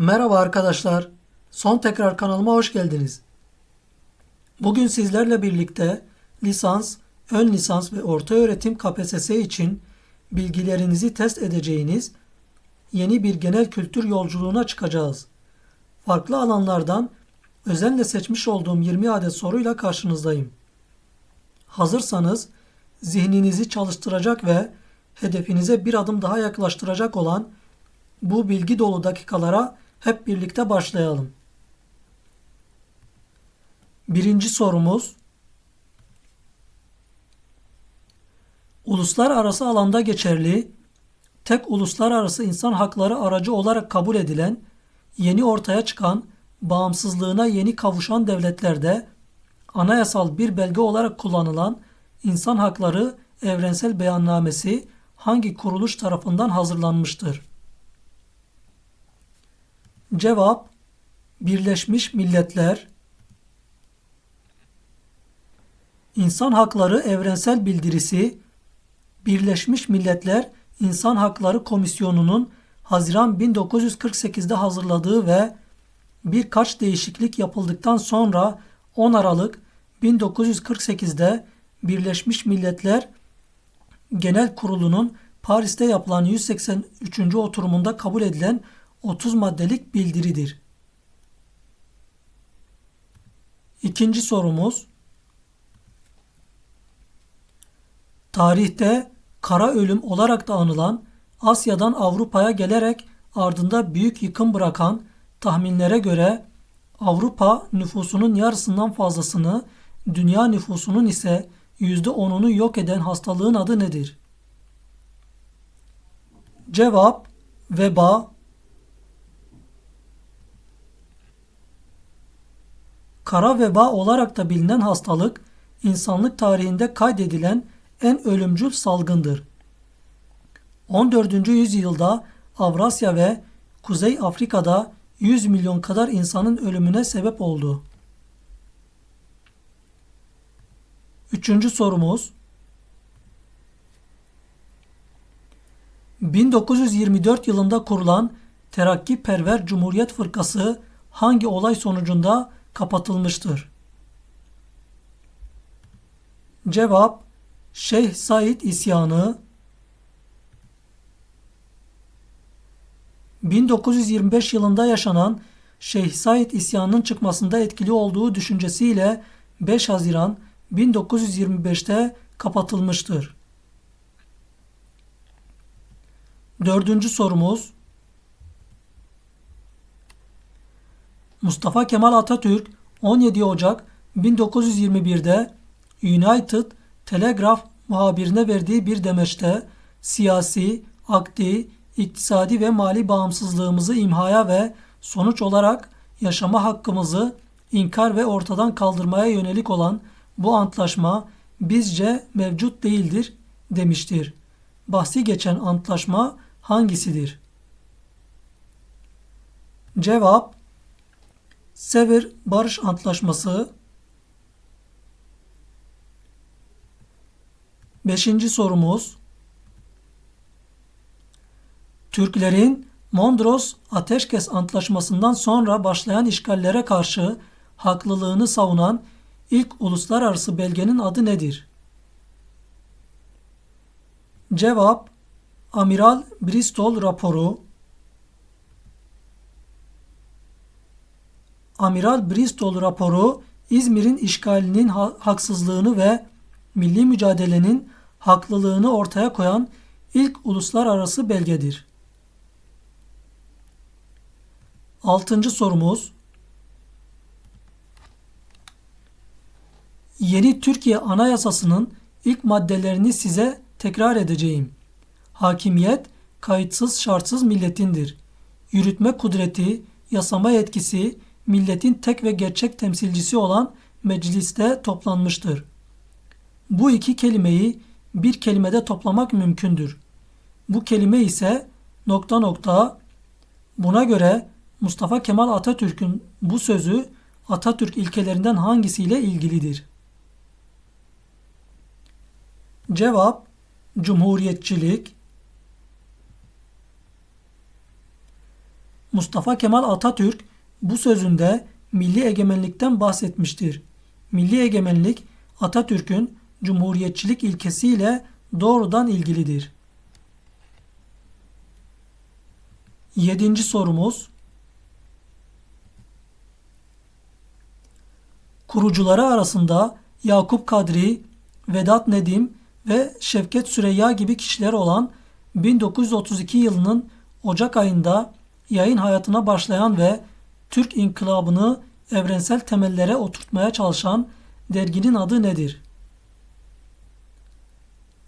Merhaba arkadaşlar. Son tekrar kanalıma hoş geldiniz. Bugün sizlerle birlikte lisans, ön lisans ve orta öğretim KPSS için bilgilerinizi test edeceğiniz yeni bir genel kültür yolculuğuna çıkacağız. Farklı alanlardan özenle seçmiş olduğum 20 adet soruyla karşınızdayım. Hazırsanız zihninizi çalıştıracak ve hedefinize bir adım daha yaklaştıracak olan bu bilgi dolu dakikalara hep birlikte başlayalım. Birinci sorumuz Uluslararası alanda geçerli, tek uluslararası insan hakları aracı olarak kabul edilen, yeni ortaya çıkan, bağımsızlığına yeni kavuşan devletlerde anayasal bir belge olarak kullanılan İnsan Hakları Evrensel Beyannamesi hangi kuruluş tarafından hazırlanmıştır? Cevap Birleşmiş Milletler İnsan Hakları Evrensel Bildirisi Birleşmiş Milletler İnsan Hakları Komisyonu'nun Haziran 1948'de hazırladığı ve birkaç değişiklik yapıldıktan sonra 10 Aralık 1948'de Birleşmiş Milletler Genel Kurulu'nun Paris'te yapılan 183. oturumunda kabul edilen 30 maddelik bildiridir. İkinci sorumuz Tarihte kara ölüm olarak da anılan Asya'dan Avrupa'ya gelerek ardında büyük yıkım bırakan tahminlere göre Avrupa nüfusunun yarısından fazlasını, dünya nüfusunun ise %10'unu yok eden hastalığın adı nedir? Cevap veba Kara veba olarak da bilinen hastalık insanlık tarihinde kaydedilen en ölümcül salgındır. 14. yüzyılda Avrasya ve Kuzey Afrika'da 100 milyon kadar insanın ölümüne sebep oldu. Üçüncü sorumuz 1924 yılında kurulan Terakkiperver Cumhuriyet Fırkası hangi olay sonucunda kapatılmıştır? Cevap Şeyh Said isyanı 1925 yılında yaşanan Şeyh Said isyanının çıkmasında etkili olduğu düşüncesiyle 5 Haziran 1925'te kapatılmıştır. Dördüncü sorumuz Mustafa Kemal Atatürk 17 Ocak 1921'de United Telegraph muhabirine verdiği bir demeçte siyasi, akdi, iktisadi ve mali bağımsızlığımızı imhaya ve sonuç olarak yaşama hakkımızı inkar ve ortadan kaldırmaya yönelik olan bu antlaşma bizce mevcut değildir demiştir. Bahsi geçen antlaşma hangisidir? Cevap Sevr Barış Antlaşması. Beşinci sorumuz. Türklerin Mondros Ateşkes Antlaşması'ndan sonra başlayan işgallere karşı haklılığını savunan ilk uluslararası belgenin adı nedir? Cevap Amiral Bristol raporu Amiral Bristol raporu İzmir'in işgalinin haksızlığını ve milli mücadelenin haklılığını ortaya koyan ilk uluslararası belgedir. Altıncı sorumuz Yeni Türkiye Anayasası'nın ilk maddelerini size tekrar edeceğim. Hakimiyet kayıtsız şartsız milletindir. Yürütme kudreti, yasama yetkisi milletin tek ve gerçek temsilcisi olan mecliste toplanmıştır. Bu iki kelimeyi bir kelimede toplamak mümkündür. Bu kelime ise nokta nokta buna göre Mustafa Kemal Atatürk'ün bu sözü Atatürk ilkelerinden hangisiyle ilgilidir? Cevap Cumhuriyetçilik Mustafa Kemal Atatürk bu sözünde milli egemenlikten bahsetmiştir. Milli egemenlik Atatürk'ün cumhuriyetçilik ilkesiyle doğrudan ilgilidir. Yedinci sorumuz Kurucuları arasında Yakup Kadri, Vedat Nedim ve Şevket Süreyya gibi kişiler olan 1932 yılının Ocak ayında yayın hayatına başlayan ve Türk İnkılabını evrensel temellere oturtmaya çalışan derginin adı nedir?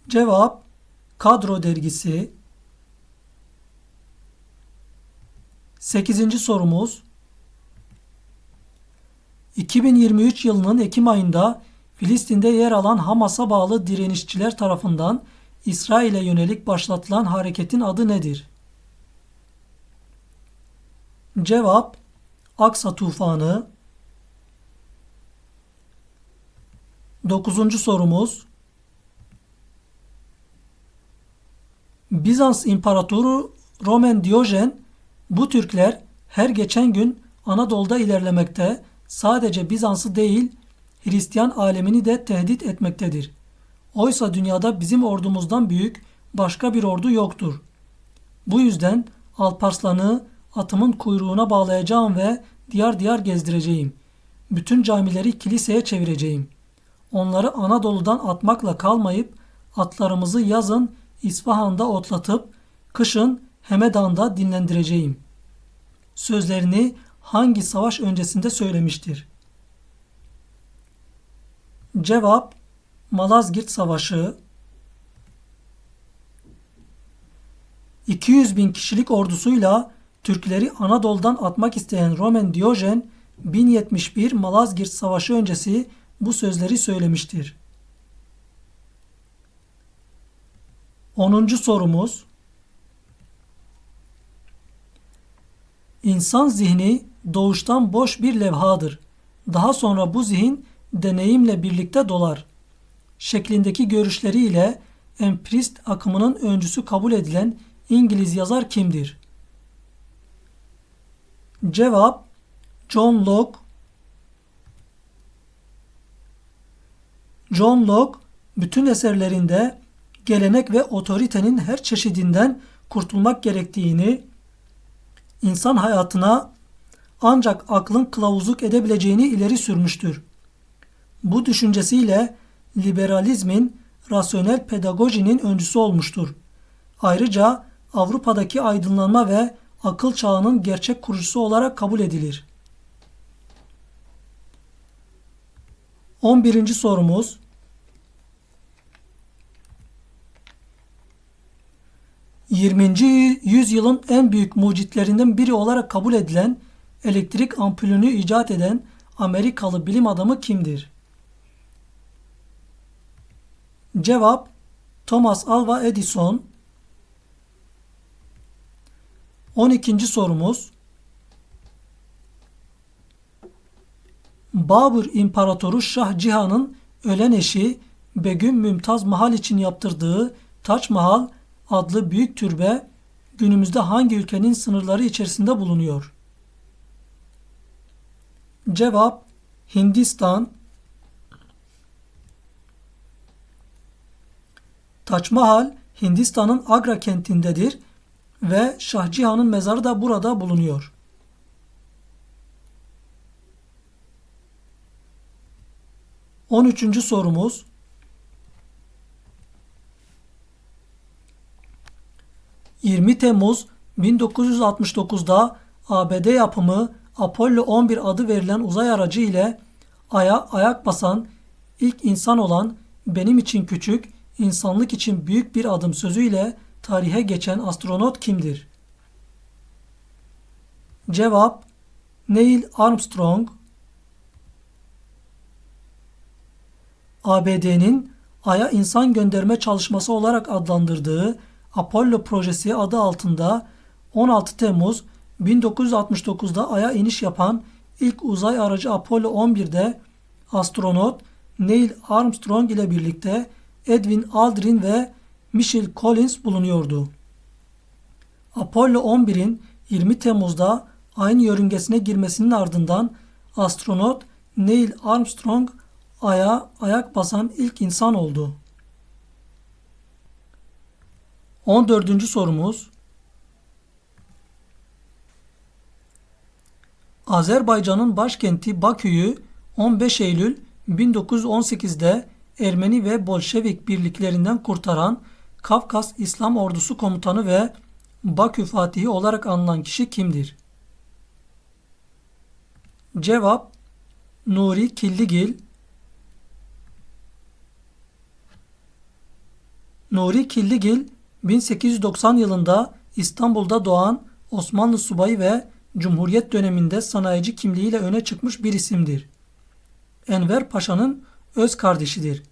Cevap Kadro Dergisi 8. sorumuz 2023 yılının Ekim ayında Filistin'de yer alan Hamas'a bağlı direnişçiler tarafından İsrail'e yönelik başlatılan hareketin adı nedir? Cevap Aksa Tufanı 9. sorumuz Bizans İmparatoru Roman Diyojen bu Türkler her geçen gün Anadolu'da ilerlemekte sadece Bizans'ı değil Hristiyan alemini de tehdit etmektedir. Oysa dünyada bizim ordumuzdan büyük başka bir ordu yoktur. Bu yüzden Alparslan'ı atımın kuyruğuna bağlayacağım ve diyar diyar gezdireceğim. Bütün camileri kiliseye çevireceğim. Onları Anadolu'dan atmakla kalmayıp atlarımızı yazın İsfahan'da otlatıp kışın Hemedan'da dinlendireceğim. Sözlerini hangi savaş öncesinde söylemiştir? Cevap Malazgirt Savaşı 200 bin kişilik ordusuyla Türkleri Anadolu'dan atmak isteyen Roman Diyojen 1071 Malazgirt Savaşı öncesi bu sözleri söylemiştir. 10. sorumuz İnsan zihni doğuştan boş bir levhadır. Daha sonra bu zihin deneyimle birlikte dolar. Şeklindeki görüşleriyle empirist akımının öncüsü kabul edilen İngiliz yazar kimdir? Cevap John Locke John Locke bütün eserlerinde gelenek ve otoritenin her çeşidinden kurtulmak gerektiğini, insan hayatına ancak aklın kılavuzluk edebileceğini ileri sürmüştür. Bu düşüncesiyle liberalizmin rasyonel pedagojinin öncüsü olmuştur. Ayrıca Avrupa'daki aydınlanma ve akıl çağının gerçek kurucusu olarak kabul edilir. 11. sorumuz ...20. yüzyılın en büyük mucitlerinden biri olarak kabul edilen elektrik ampulünü icat eden Amerikalı bilim adamı kimdir? Cevap Thomas Alva Edison 12. sorumuz Babür İmparatoru Şah Cihan'ın ölen eşi Begüm Mümtaz Mahal için yaptırdığı Taç Mahal adlı büyük türbe günümüzde hangi ülkenin sınırları içerisinde bulunuyor? Cevap Hindistan Taç Mahal Hindistan'ın Agra kentindedir ve Şah Cihan'ın mezarı da burada bulunuyor. On üçüncü sorumuz ...20 Temmuz 1969'da ABD yapımı Apollo 11 adı verilen uzay aracı ile Ay'a ayak basan ilk insan olan benim için küçük, insanlık için büyük bir adım sözüyle tarihe geçen astronot kimdir? Cevap Neil Armstrong ABD'nin Ay'a insan gönderme çalışması olarak adlandırdığı Apollo projesi adı altında 16 Temmuz 1969'da Ay'a iniş yapan ilk uzay aracı Apollo 11'de astronot Neil Armstrong ile birlikte Edwin Aldrin ve Michael Collins bulunuyordu. Apollo 11'in 20 Temmuz'da aynı yörüngesine girmesinin ardından astronot Neil Armstrong Ay'a ayak basan ilk insan oldu. 14. sorumuz Azerbaycan'ın başkenti Bakü'yü 15 Eylül 1918'de Ermeni ve Bolşevik birliklerinden kurtaran Kafkas İslam Ordusu komutanı ve Bakü Fatihi olarak anılan kişi kimdir? Cevap Nuri Killigil Nuri Killigil 1890 yılında İstanbul'da doğan Osmanlı subayı ve Cumhuriyet döneminde sanayici kimliğiyle öne çıkmış bir isimdir. Enver Paşa'nın öz kardeşidir.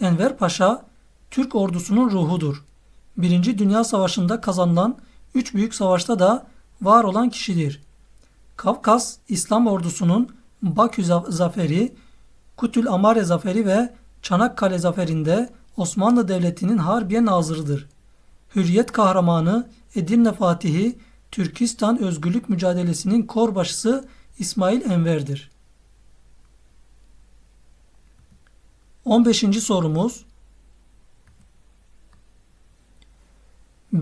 Enver Paşa, Türk ordusunun ruhudur. Birinci Dünya Savaşı'nda kazanılan üç büyük savaşta da var olan kişidir. Kafkas İslam ordusunun Bakü zaferi, Kutül Amare zaferi ve Çanakkale zaferinde Osmanlı Devleti'nin Harbiye Nazırıdır. Hürriyet kahramanı Edirne Fatihi, Türkistan özgürlük mücadelesinin korbaşısı İsmail Enver'dir. 15. sorumuz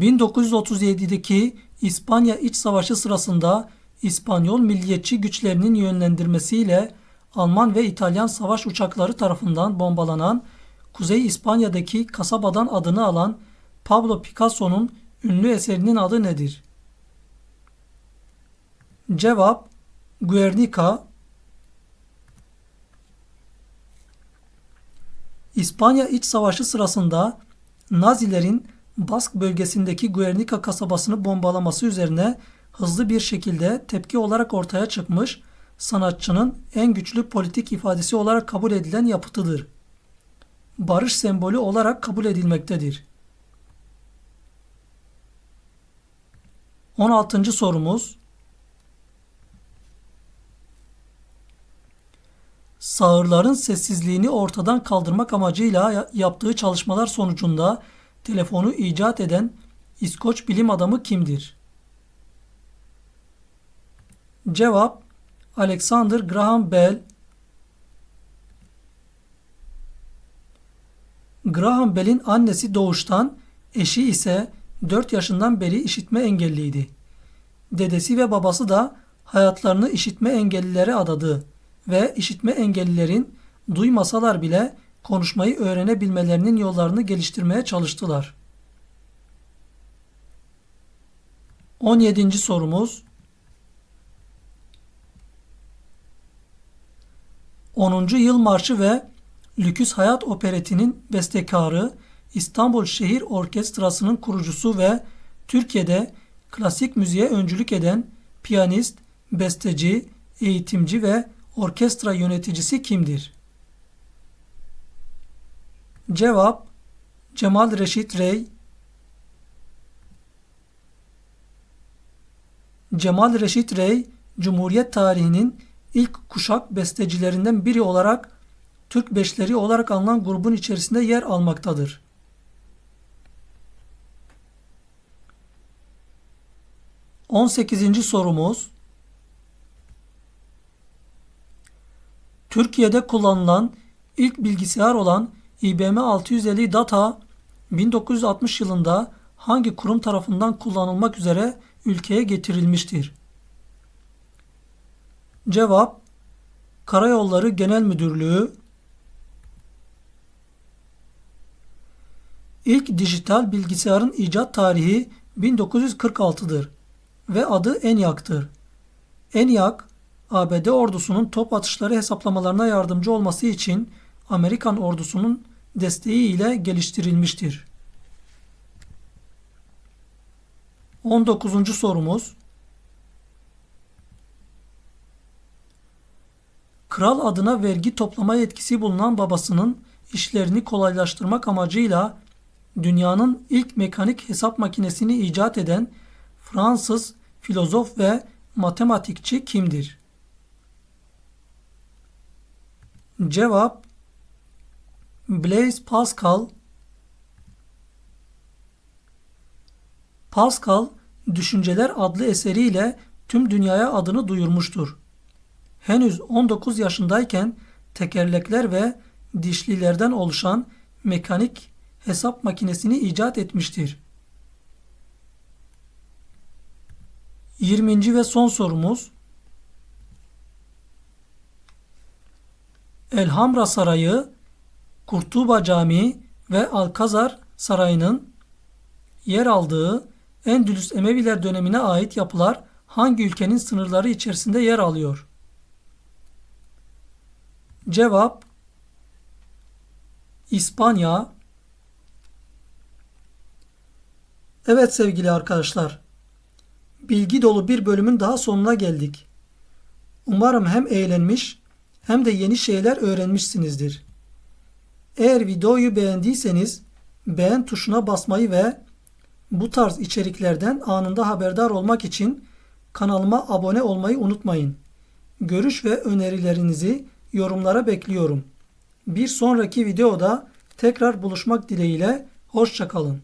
1937'deki İspanya İç Savaşı sırasında İspanyol milliyetçi güçlerinin yönlendirmesiyle Alman ve İtalyan savaş uçakları tarafından bombalanan Kuzey İspanya'daki kasabadan adını alan Pablo Picasso'nun ünlü eserinin adı nedir? Cevap Guernica İspanya İç Savaşı sırasında Nazilerin Bask bölgesindeki Guernica kasabasını bombalaması üzerine hızlı bir şekilde tepki olarak ortaya çıkmış sanatçının en güçlü politik ifadesi olarak kabul edilen yapıtıdır. Barış sembolü olarak kabul edilmektedir. 16. sorumuz Sağırların sessizliğini ortadan kaldırmak amacıyla yaptığı çalışmalar sonucunda telefonu icat eden İskoç bilim adamı kimdir? Cevap Alexander Graham Bell Graham Bell'in annesi doğuştan, eşi ise 4 yaşından beri işitme engelliydi. Dedesi ve babası da hayatlarını işitme engellilere adadı ve işitme engellilerin duymasalar bile konuşmayı öğrenebilmelerinin yollarını geliştirmeye çalıştılar. 17. sorumuz 10. Yıl Marşı ve Lüküs Hayat Opereti'nin bestekarı, İstanbul Şehir Orkestrası'nın kurucusu ve Türkiye'de klasik müziğe öncülük eden piyanist, besteci, eğitimci ve orkestra yöneticisi kimdir? Cevap Cemal Reşit Rey Cemal Reşit Rey, Cumhuriyet tarihinin ilk kuşak bestecilerinden biri olarak Türk Beşleri olarak anılan grubun içerisinde yer almaktadır. On sekizinci sorumuz Türkiye'de kullanılan ilk bilgisayar olan IBM 650 Data 1960 yılında hangi kurum tarafından kullanılmak üzere ülkeye getirilmiştir? Cevap Karayolları Genel Müdürlüğü İlk dijital bilgisayarın icat tarihi 1946'dır ve adı ENIAC'tır. ENIAC, ABD ordusunun top atışları hesaplamalarına yardımcı olması için Amerikan ordusunun desteği ile geliştirilmiştir. 19. sorumuz Kral adına vergi toplama yetkisi bulunan babasının işlerini kolaylaştırmak amacıyla dünyanın ilk mekanik hesap makinesini icat eden Fransız filozof ve matematikçi kimdir? Cevap Blaise Pascal Pascal Düşünceler adlı eseriyle tüm dünyaya adını duyurmuştur. Henüz 19 yaşındayken tekerlekler ve dişlilerden oluşan mekanik hesap makinesini icat etmiştir. 20. ve son sorumuz Elhamra Sarayı, Kurtuba Camii ve Alkazar Sarayı'nın yer aldığı Endülüs Emeviler dönemine ait yapılar hangi ülkenin sınırları içerisinde yer alıyor? Cevap İspanya Evet sevgili arkadaşlar. Bilgi dolu bir bölümün daha sonuna geldik. Umarım hem eğlenmiş hem de yeni şeyler öğrenmişsinizdir. Eğer videoyu beğendiyseniz beğen tuşuna basmayı ve bu tarz içeriklerden anında haberdar olmak için kanalıma abone olmayı unutmayın. Görüş ve önerilerinizi yorumlara bekliyorum. Bir sonraki videoda tekrar buluşmak dileğiyle hoşçakalın.